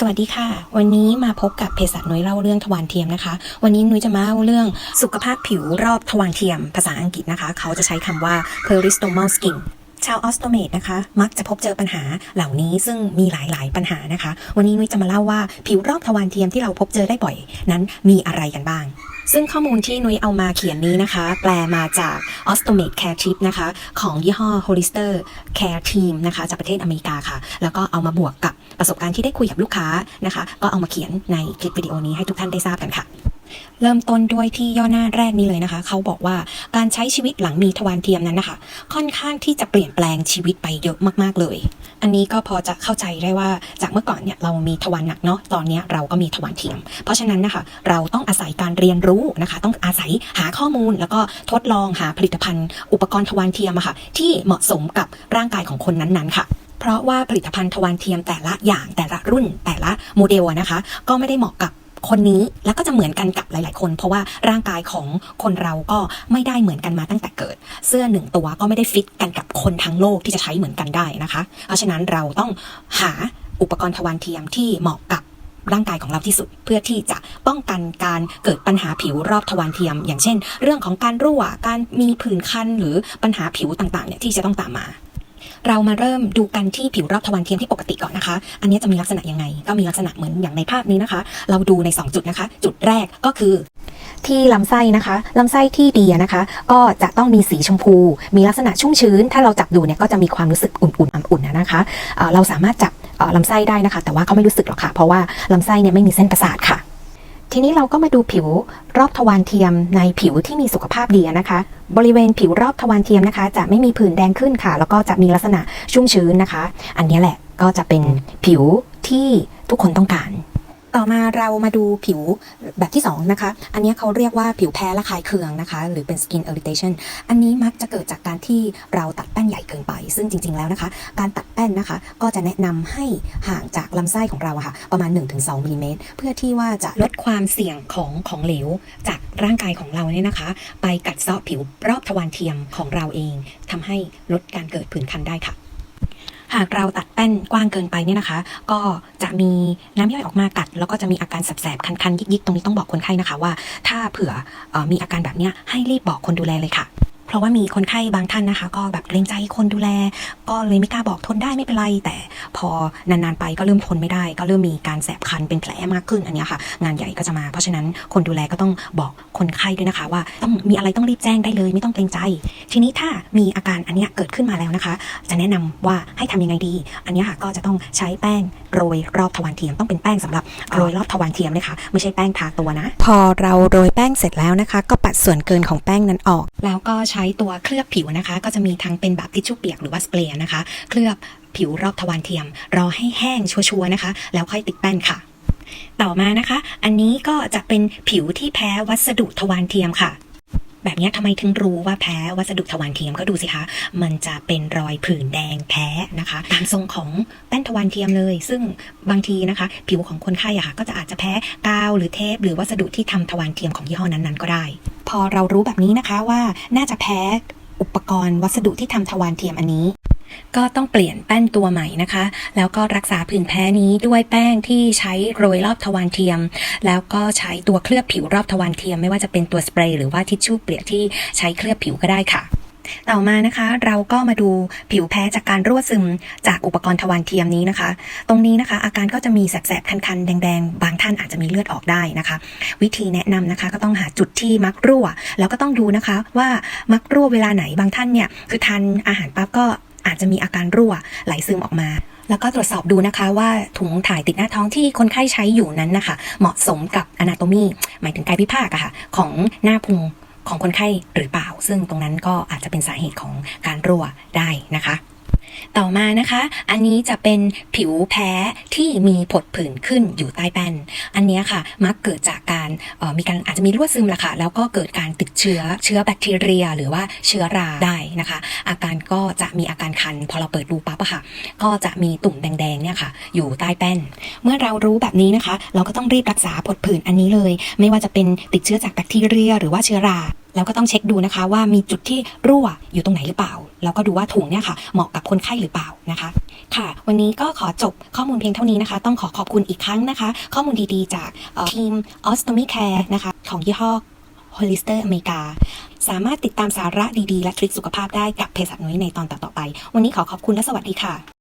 สวัสดีค่ะ วันนี้มาพบกับเภสัชนุ้ยเล่าเรื่องทวารเทียมนะคะ วันนี้นุ้ยจะมาเล่าเรื่องสุขภาพผิวรอบทวารเทียม ภาษาอังกฤษนะคะ เขาจะใช้คำว่า peristomal skin ชาวออสโตเมตนะคะ มักจะพบเจอปัญหาเหล่านี้ซึ่งมีหลาย ๆ ปัญหานะคะ วันนี้นุ้ยจะมาเล่าว่าผิวรอบทวารเทียมที่เราพบเจอได้บ่อย นั้นมีอะไรกันบ้าง ซึ่งข้อมูลที่นุ้ยเอามาเขียนนี้นะคะ แปลมาจาก o s t o m a t e Care Tip นะคะ ของยี่ห้อ Hollister Care Team นะคะ จากประเทศอเมริกาค่ะ แล้วก็เอามาบวกกับประสบการณ์ที่ได้คุยกับลูกค้านะคะ ก็เอามาเขียนในคลิปวิดีโอนี้ให้ทุกท่านได้ทราบกันค่ะ เริ่มต้นด้วยที่ย่อหน้าแรกนี้เลยนะคะ เขาบอกว่าการใช้ชีวิตหลังมีทวารเทียมนั้นนะคะ ค่อนข้างที่จะเปลี่ยนแปลงชีวิตไปเยอะมากๆเลย อันนี้ก็พอจะเข้าใจได้ว่าจากเมื่อก่อนเนี่ยเรามีทวารหนักเนาะตอนนี้เราก็มีทวารเทียม เพราะฉะนั้นนะคะ เราต้องอาศัยการเรียนรู้นะคะ ต้องอาศัยหาข้อมูล แล้วก็ทดลองหาผลิตภัณฑ์ อุปกรณ์ทวารเทียมอะค่ะ ที่เหมาะสมกับร่างกายของคนนั้นๆค่ะเพราะว่าผลิตภัณฑ์ทวารเทียมแต่ละอย่างแต่ละรุ่นแต่ละโมเดลนะคะ ก็ไม่ได้เหมาะกับ คนนี้แล้วก็จะเหมือนกันกับหลาย ๆ คน เพราะว่าร่างกายของคนเราก็ไม่ได้เหมือนกันมาตั้งแต่เกิด เสื้อหนึ่งตัวก็ไม่ได้ฟิตกันกับคนทั้งโลกที่จะใช้เหมือนกันได้นะคะ เพราะฉะนั้นเราต้องหาอุปกรณ์ทวารเทียมที่เหมาะกับร่างกายของเราที่สุดเพื่อที่จะป้องกันการเกิดปัญหาผิวรอบทวารเทียม อย่างเช่น เรื่องของการรั่วการมีผื่นคันหรือปัญหาผิวต่าง ๆ เนี่ยที่จะต้องตามมา เรามาเริ่มดูกันที่ผิวรอบทวารเทียมที่ปกติก่อนนะคะ อันนี้จะมีลักษณะยังไง ก็มีลักษณะเหมือนอย่างในภาพนี้นะคะ เราดูใน 2 จุดนะคะ จุดแรกก็คือที่ลำไส้นะคะลำไส้ที่ดีนะคะ ก็จะต้องมีสีชมพู มีลักษณะชุ่มชื้น ถ้าเราจับดูเนี่ยก็จะมีความรู้สึกอุ่นๆอุ่นๆนะคะเราสามารถจับลำไส้ได้นะคะ แต่ว่าเขาไม่รู้สึกหรอกค่ะ เพราะว่าลำไส้เนี่ยไม่มีเส้นประสาทค่ะ ทีนี้เราก็มาดูผิวรอบทวารเทียมในผิวที่มีสุขภาพดีนะคะ บริเวณผิวรอบทวารเทียมนะคะ จะไม่มีผื่นแดงขึ้นค่ะ แล้วก็จะมีลักษณะชุ่มชื้นนะคะ อันนี้แหละก็จะเป็นผิวที่ทุกคนต้องการ ต่อมาเรามาดูผิวแบบที่2นะคะ อันนี้เขาเรียกว่าผิวแพ้ระคายเคืองนะคะ หรือเป็น skin irritation อันนี้มักจะเกิดจากการที่เราตัดแป้นใหญ่เกินไป ซึ่งจริง ๆ แล้วนะคะ การตัดแป้นนะคะ ก็จะแนะนำให้ห่างจากลำไส้ของเราะค่ะ ประมาณ 1-2มิลลิเมตรเพื่อที่ว่าจะลดความเสี่ยงของของเหลว จากร่างกายของเราเนี่ยนะคะ ไปกัดเซาะผิวรอบทวารเทียมของเราเองทำให้ลดการเกิดผื่นคันได้ค่ะ หากเราตัดแป้นกว้างเกินไปเนี่ยนะคะ ก็จะมีน้ำย่อยออกมากัด แล้วก็จะมีอาการแสบๆคันๆยิกๆ ตรงนี้ต้องบอกคนไข้นะคะว่า ถ้าเผื่อออมีอาการแบบนี้ให้รีบบอกคนดูแลเลยค่ะ ราะว่ามีคนไข้บางท่านนะคะ ก็แบบเกรงใจคนดูแล ก็เลยไม่กล้าบอกทนได้ไม่เป็นไร แต่พอนานๆไปก็เริ่มทนไม่ได้ ก็เริ่มมีการแสบคันเป็นแผลมากขึ้นอันนี้ค่ะ งานใหญ่ก็จะมา เพราะฉะนั้นคนดูแลก็ต้องบอกคนไข้ด้วยนะคะ ว่าต้องมีอะไรต้องรีบแจ้งได้เลย ไม่ต้องเกรงใจ ทีนี้ถ้ามีอาการอันนี้เกิดขึ้นมาแล้วนะคะ จะแนะนำว่าให้ทำยังไงดี อันนี้ค่ะก็จะต้องใช้แป้ง โรยรอบทวารเทียมต้องเป็นแป้งสำหรับโรยรอบทวารเทียมนะคะ ไม่ใช่แป้งทาตัวนะ พอเราโรยแป้งเสร็จแล้วนะคะ ก็ปัดส่วนเกินของแป้งนั้นออก แล้วก็ใช้ตัวเคลือบผิวนะคะ ก็จะมีทั้งเป็นแบบทิชชู่เปียกหรือว่าสเปรย์นะคะ เคลือบผิวรอบทวารเทียม รอให้แห้งชัวร์ๆนะคะ แล้วค่อยติดแป้นค่ะ ต่อมานะคะ อันนี้ก็จะเป็นผิวที่แพ้วัสดุทวารเทียมค่ะ แบบนี้ทำไมถึงรู้ว่าแพ้วัสดุทวารเทียมก็ดูสิคะ มันจะเป็นรอยผื่นแดงแพ้นะคะตามทรงของแป้นทวารเทียมเลย ซึ่งบางทีนะคะ ผิวของคนไข้อะค่ะก็จะอาจจะแพ้กาวหรือเทป หรือวัสดุที่ทำทวารเทียมของยี่ห้อนั้นๆก็ได้ พอเรารู้แบบนี้นะคะว่าน่าจะแพ้อุปกรณ์วัสดุที่ทำทวารเทียมอันนี้ ก็ต้องเปลี่ยนแป้นตัวใหม่นะคะ แล้วก็รักษาผื่นแพ้นี้ด้วยแป้งที่ใช้โรยรอบทวารเทียม แล้วก็ใช้ตัวเคลือบผิวรอบทวารเทียม ไม่ว่าจะเป็นตัวสเปรย์หรือว่าทิชชู่เปียกที่ใช้เคลือบผิวก็ได้ค่ะต่อมานะคะเราก็มาดูผิวแพ้จากการรั่วซึมจากอุปกรณ์ทวารเทียมนี้นะคะ ตรงนี้นะคะอาการก็จะมีแสบๆคันๆ แดงๆ บางท่านอาจจะมีเลือดออกได้นะคะ วิธีแนะนำนะคะก็ต้องหาจุดที่มักรั่ว แล้วก็ต้องดูนะคะว่ามักรั่วเวลาไหนบางท่านเนี่ยคือทานอาหารปั๊บก็ อาจจะมีอาการรั่วไหลซึมออกมา แล้วก็ตรวจสอบดูนะคะว่าถุงถ่ายติดหน้าท้องที่คนไข้ใช้อยู่นั้นนะคะ เหมาะสมกับอนาโตมีหมายถึงกายวิภาคอะค่ะ ของหน้าพุงของคนไข้หรือเปล่า ซึ่งตรงนั้นก็อาจจะเป็นสาเหตุของการรั่วได้นะคะ ต่อมานะคะ อันนี้จะเป็นผิวแพ้ที่มีผดผื่นขึ้นอยู่ใต้แป้น อันนี้ค่ะมักเกิดจากการออมีการอาจจะมีรั่วซึมแหละค่ะ แล้วก็เกิดการติดเชื้อเชื้อแบคทีเรีย หรือว่าเชื้อราได้นะคะ อาการก็จะมีอาการคัน พอเราเปิดดูปั๊บค่ะ ก็จะมีตุ่มแดงๆเนี่ยค่ะ อยู่ใต้แป้น เมื่อเรารู้แบบนี้นะคะ เราก็ต้องรีบรักษาผดผื่นอันนี้เลย ไม่ว่าจะเป็นติดเชื้อจากแบคทีเรีย หรือว่าเชื้อรา แล้วก็ต้องเช็คดูนะคะ ว่ามีจุดที่รั่วอยู่ตรงไหนหรือเปล่า แล้วก็ดูว่าถุงเนี่ยค่ะ เหมาะกับคนไข้หรือเปล่านะคะ ค่ะ วันนี้ก็ขอจบข้อมูลเพียงเท่านี้นะคะ ต้องขอขอบคุณอีกครั้งนะคะ ข้อมูลดีๆ จากเอ่อทีม Ostomy Care นะคะ ของยี่ห้อ Hollister อเมริกา สามารถติดตามสาระดีๆ และทริคสุขภาพได้กับเภสัชนุ้ยในตอนต่อๆไป วันนี้ขอขอบคุณและสวัสดีค่ะ